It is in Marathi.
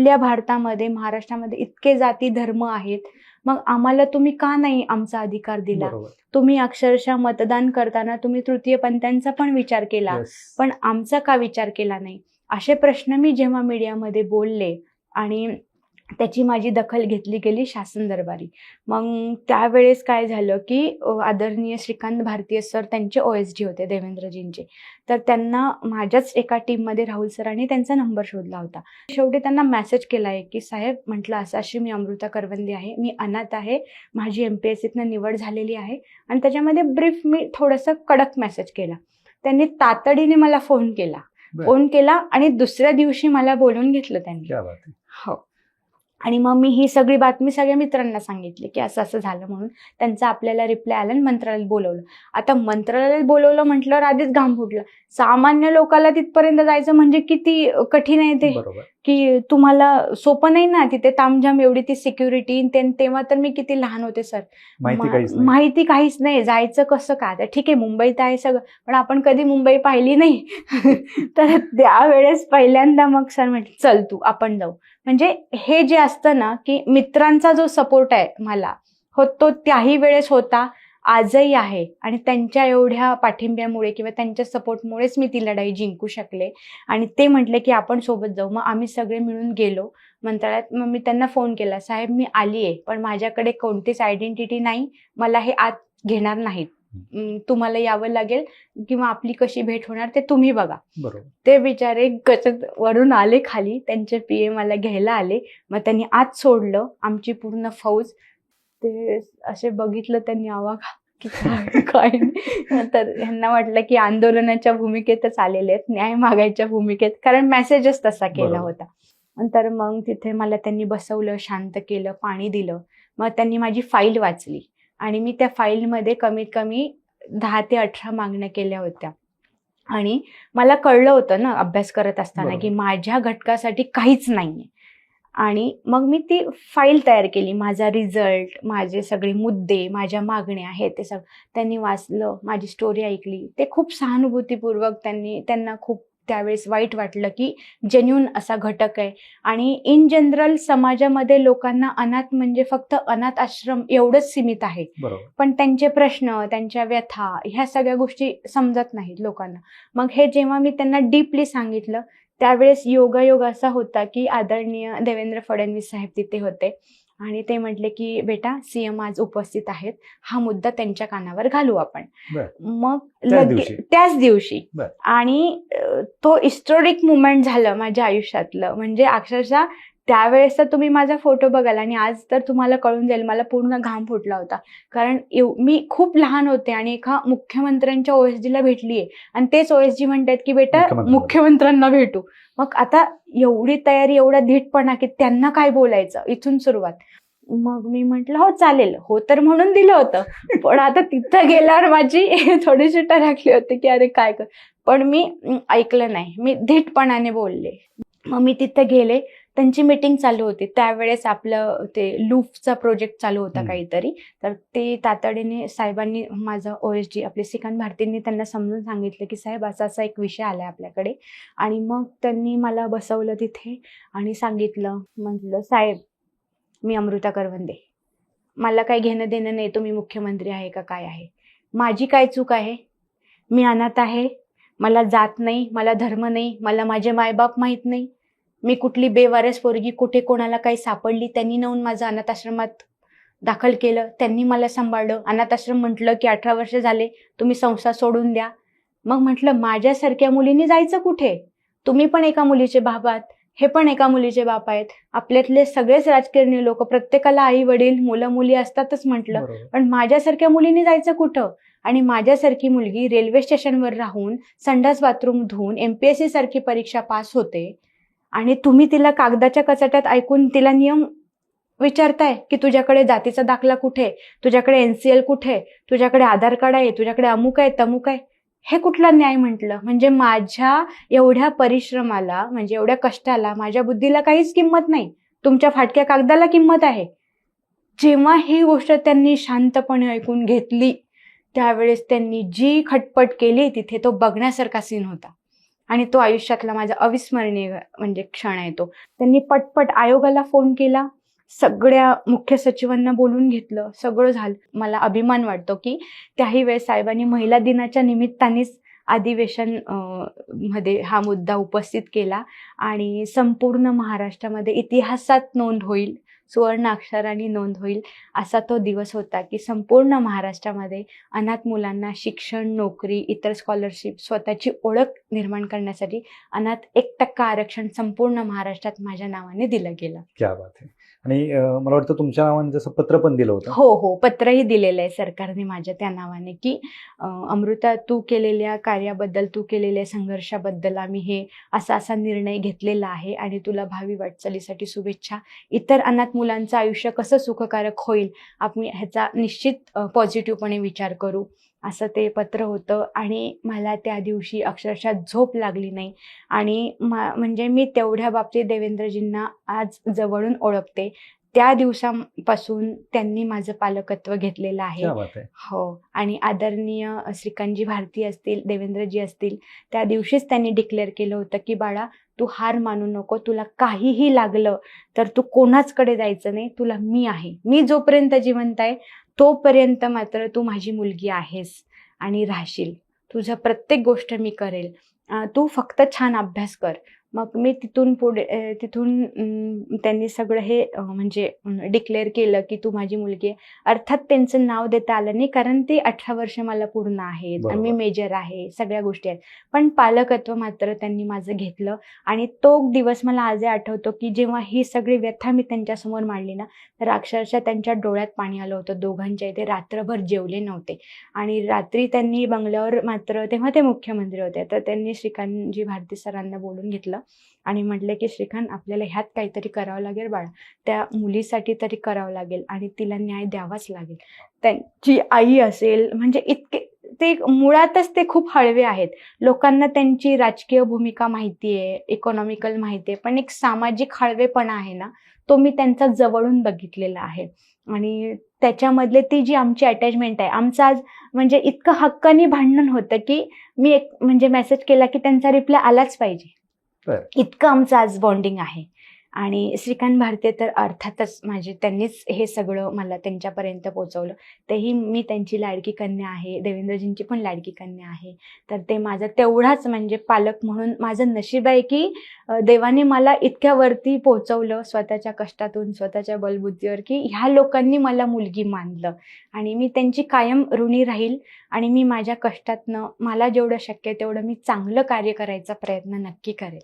आपल्या भारतामध्ये महाराष्ट्रामध्ये इतके जाती धर्म आहेत. मग आम्हाला तुम्ही का नाही आमचा अधिकार दिला? तुम्ही अक्षरशः मतदान करताना तुम्ही तृतीय पंथांचा पण विचार केला. Yes. पण आमचा का विचार केला नाही? असे प्रश्न मी जेव्हा मीडियामध्ये बोलले आणि त्याची माझी दखल घेतली गेली शासन दरबारी. मग त्यावेळेस काय झालं की आदरणीय श्रीकांत भारतीय सर त्यांचे ओ एस डी होते देवेंद्रजींचे. तर त्यांना माझ्याच एका टीममध्ये राहुल सरांनी त्यांचा नंबर शोधला होता. शेवटी त्यांना मेसेज केला आहे की साहेब म्हटलं असं अशी मी अमृता करवंदी आहे. मी अनाथ आहे. माझी एम पी एस सीतनं निवड झालेली आहे. आणि त्याच्यामध्ये ब्रीफ मी थोडंसं कडक मेसेज केला. त्यांनी तातडीने मला फोन केला. फोन केला आणि दुसऱ्या दिवशी मला बोलवून घेतलं त्यांनी. हो. आणि मग मी ही सगळी बातमी सगळ्या मित्रांना सांगितली की असं असं झालं म्हणून त्यांचा आपल्याला रिप्लाय आला आणि मंत्रालयात बोलवलं. आता मंत्रालयात बोलवलं म्हटल्यावर आधीच घाम फुटला. सामान्य लोकाला तिथपर्यंत जायचं म्हणजे किती कठीण आहे ते? की तुम्हाला सोपं नाही ना तिथे तामझाम एवढी ती सिक्युरिटी तेव्हा तर मी किती लहान होते सर माहिती काहीच नाही. माहिती काहीच नाही. जायचं कसं का आता ठीक आहे मुंबईत आहे सगळं पण आपण कधी मुंबई पाहिली नाही. तर त्यावेळेस पहिल्यांदा मग सर म्हटलं चल तू आपण जाऊ. म्हणजे हे जे असतं ना की मित्रांचा जो सपोर्ट आहे मला हो तो त्याही वेळेस होता. आजही आहे आणि त्यांच्या एवढ्या पाठिंब्यामुळे किंवा त्यांच्या सपोर्टमुळेच मी ती लढाई जिंकू शकले. आणि ते म्हटले की आपण सोबत जाऊ. मग आम्ही सगळे मिळून गेलो. मंत्रालयात मग मी त्यांना फोन केला साहेब मी आली आहे पण माझ्याकडे कोणतीच आयडेंटिटी नाही. मला हे आत घेणार नाहीत. तुम्हाला यावं लागेल किंवा आपली कशी भेट होणार ते तुम्ही बघा. ते बिचारे गचत वरून आले खाली. त्यांचे पी ए मला घ्यायला आले. मग त्यांनी आत सोडलं आमची पूर्ण फौज. ते असे बघितलं त्यांनी आवाज की काय. तर ह्यांना वाटलं की आंदोलनाच्या भूमिकेतच आलेले आहेत न्याय मागायच्या भूमिकेत कारण मेसेजच तसा केला. होता नंतर मग तिथे मला त्यांनी बसवलं शांत केलं पाणी दिलं मग त्यांनी माझी फाईल वाचली आणि मी त्या फाईलमध्ये कमीत कमी दहा ते अठरा मागण्या केल्या होत्या आणि मला कळलं होतं ना अभ्यास करत असताना. की माझ्या घटकासाठी काहीच नाहीये आणि मग मी ती फाईल तयार केली. माझा रिझल्ट माझे सगळे मुद्दे माझ्या मागण्या हे ते सगळं. त्यांनी वाचलं माझी स्टोरी ऐकली. ते खूप सहानुभूतीपूर्वक त्यांनी त्यांना खूप त्यावेळेस वाईट वाटलं की जेन्युन असा घटक आहे. आणि इन जनरल समाजामध्ये लोकांना अनाथ म्हणजे फक्त अनाथ आश्रम एवढंच सीमित आहे. पण त्यांचे प्रश्न त्यांच्या व्यथा ह्या सगळ्या गोष्टी समजत नाहीत लोकांना. मग हे जेव्हा मी त्यांना डीपली सांगितलं त्यावेळेस योगायोग असा होता की आदरणीय देवेंद्र फडणवीस साहेब तिथे होते आणि ते म्हटले की बेटा सीएम आज उपस्थित आहेत हा मुद्दा त्यांच्या कानावर घालू आपण. मग त्याच लगे- दिवशी? त्याच दिवशी बर. आणि तो हिस्टोरिक मुमेंट झालं माझ्या आयुष्यातलं म्हणजे अक्षरशः त्यावेळेस तर तुम्ही माझा फोटो बघाल आणि आज तर तुम्हाला कळून जाईल मला पूर्ण घाम फुटला होता. कारण एव- मी खूप लहान होते आणि एका मुख्यमंत्र्यांच्या ओएसडी ला भेटलीये. आणि तेच ओएसडी म्हणतात की बेटा मुख्यमंत्र्यांना. भेटू. मग आता एवढी तयारी एवढा धीटपणा की त्यांना काय बोलायचं? इथून सुरुवात. मग मी म्हंटल हो चालेल. हो तर म्हणून दिलं होतं. पण आता तिथं गेल्यावर माझी थोडीशी टराकली होती की अरे काय कर? पण मी ऐकलं नाही. मी धीटपणाने बोलले. मग मी तिथं गेले. त्यांची मीटिंग चालू होती. त्यावेळेस आपलं ते लूफचा प्रोजेक्ट चालू होता. काहीतरी. तर ते तातडीने साहेबांनी माझं ओ एस डी आपले श्रीकांत भारतींनी त्यांना समजून सांगितलं की साहेब असा असा एक विषय आलाय आपल्याकडे. आणि मग त्यांनी मला बसवलं तिथे आणि सांगितलं म्हटलं साहेब मी अमृता करवंदे. मला काही घेणं देणं नाही. तुम्ही मुख्यमंत्री आहे का? काय आहे? माझी काय चूक आहे? मी अनाथ आहे. मला जात नाही. मला धर्म नाही. मला माझे मायबाप माहीत नाही. मी कुठली बेवारस पोरगी कुठे कोणाला काही सापडली त्यांनी नेऊन माझं अनाथ आश्रमात दाखल केलं त्यांनी मला सांभाळलं. अनाथ आश्रम म्हटलं की अठरा वर्ष झाले तुम्ही संसार सोडून द्या. मग म्हटलं माझ्यासारख्या मुलींनी जायचं कुठे? तुम्ही पण एका मुलीचे बाप आहात हे पण एका मुलीचे बाप आहेत. आपल्यातले सगळेच राजकारणी लोक प्रत्येकाला आई वडील मुलं मुली असतातच म्हटलं. पण माझ्यासारख्या मुलींनी जायचं कुठं? आणि माझ्यासारखी मुलगी रेल्वे स्टेशनवर राहून संडास बाथरूम धुवून एमपीएससी सारखी परीक्षा पास होते. आणि तुम्ही तिला कागदाच्या कचाट्यात ऐकून तिला नियम विचारताय की तुझ्याकडे जातीचा दाखला कुठे? आहे? तुझ्याकडे एनसीएल कुठे? आहे? तुझ्याकडे आधार कार्ड आहे? तुझ्याकडे अमुक आहे तमुक आहे? हे कुठला न्याय म्हटलं? म्हणजे माझ्या एवढ्या परिश्रमाला म्हणजे एवढ्या कष्टाला माझ्या बुद्धीला काहीच किंमत नाही. तुमच्या फाटक्या कागदाला किंमत आहे. जेव्हा ही गोष्ट त्यांनी शांतपणे ऐकून घेतली त्यावेळेस त्यांनी जी खटपट केली तिथे तो बघण्यासारखा सीन होता. आणि तो आयुष्यातला माझा अविस्मरणीय म्हणजे क्षण आहे तो. त्यांनी पटपट आयोगाला फोन केला. सगळ्या मुख्य सचिवांना बोलून घेतलं. सगळं झालं. मला अभिमान वाटतो की त्याही वेळेस साहेबांनी महिला दिनाच्या निमित्तानेच अधिवेशनमध्ये हा मुद्दा उपस्थित केला आणि संपूर्ण महाराष्ट्रामध्ये इतिहासात नोंद होईल. सुवर्ण अक्षरांनी नोंद होईल. असा तो दिवस होता की संपूर्ण महाराष्ट्रामध्ये अनाथ मुलांना शिक्षण नोकरी इतर स्कॉलरशिप स्वतःची ओळख निर्माण करण्यासाठी अनाथ एक टक्का आरक्षण संपूर्ण महाराष्ट्रात माझ्या नावाने दिलं गेलं. क्या बात आहे आणि मला वाटतं तुमच्या नावाने जसं पत्र पण दिलं होतं. हो हो. पत्रही दिलेलं आहे सरकारने माझ्या त्या नावाने की अमृता तू केलेल्या कार्याबद्दल तू केलेल्या संघर्षाबद्दल आम्ही हे असा असा निर्णय घेतलेला आहे आणि तुला भावी वाटचालीसाठी शुभेच्छा. इतर अनाथ मुलांचं आयुष्य कसं सुखकारक होईल आम्ही ह्याचा निश्चित पॉझिटिव्हपणे विचार करू. असं ते पत्र होतं आणि मला त्या दिवशी अक्षरशः झोप लागली नाही. आणि मा म्हणजे मी तेवढ्या बाबतीत देवेंद्रजींना आज जवळून ओळखते. त्या दिवसापासून त्यांनी माझं पालकत्व घेतलेलं आहे. हो. आणि आदरणीय श्रीकांतजी भारती असतील देवेंद्रजी असतील त्या दिवशीच त्यांनी डिक्लेअर केलं होतं की बाळा तू हार मानू नको. तुला काहीही लागलं तर तू कोणाचकडे जायचं नाही. तुला मी आहे. मी जोपर्यंत जिवंत आहे तोपर्यंत मात्र तू माझी मुलगी आहेस आणि राहशील. तुझं प्रत्येक गोष्ट मी करेल. तू फक्त छान अभ्यास कर. मग मी तिथून पुढे तिथून त्यांनी सगळं हे म्हणजे डिक्लेअर केलं की तू माझी मुलगी आहे. अर्थात त्यांचं नाव देता आलं नाही कारण ते अठरा वर्ष मला पूर्ण आहेत. आणि मी. मेजर आहे सगळ्या गोष्टी आहेत. पण पालकत्व मात्र त्यांनी माझं घेतलं आणि तो दिवस मला आजही आठवतो की जेव्हा ही सगळी व्यथा मी त्यांच्यासमोर मांडली ना तर अक्षरशः त्यांच्या डोळ्यात पाणी आलं होतं. दोघांच्या इथे रात्रभर जेवले नव्हते. आणि रात्री त्यांनी बंगल्यावर मात्र तेव्हा ते मुख्यमंत्री होते. तर त्यांनी श्रीकांतजी भारती सरांना बोलून घेतलं. आणि म्हटलं की श्रीखंड आपल्याला ह्यात काहीतरी करावं लागेल बाळा. त्या मुलीसाठी तरी करावं लागेल आणि तिला न्याय द्यावाच लागेल. त्यांची आई असेल म्हणजे इतके ते मुळातच ते खूप हळवे आहेत. लोकांना त्यांची राजकीय भूमिका माहिती आहे इकॉनॉमिकल माहिती आहे पण एक सामाजिक हळवेपणा आहे ना तो मी त्यांचा जवळून बघितलेला आहे. आणि त्याच्यामधले ती जी आमची अटॅचमेंट आहे आमचं आज म्हणजे इतकं हक्कानी भांडण होतं की मी एक म्हणजे मेसेज केला की त्यांचा रिप्लाय आलाच पाहिजे. इतकं आमचं आज बॉन्डिंग आहे. आणि श्रीकांत भारते तर अर्थातच माझे त्यांनीच हे सगळं मला त्यांच्यापर्यंत पोहोचवलं. तेही मी त्यांची लाडकी कन्या आहे देवेंद्रजींची पण लाडकी कन्या आहे. तर ते माझं तेवढाच म्हणजे पालक म्हणून माझं नशीब आहे की देवाने मला इतक्या वरती पोहोचवलं स्वतःच्या कष्टातून स्वतःच्या बलबुद्धीवर की ह्या लोकांनी मला मुलगी मानलं. आणि मी त्यांची कायम ऋणी राहील आणि मी माझ्या कष्टातनं मला जेवढं शक्य तेवढं मी चांगलं कार्य करायचा प्रयत्न नक्की करेल.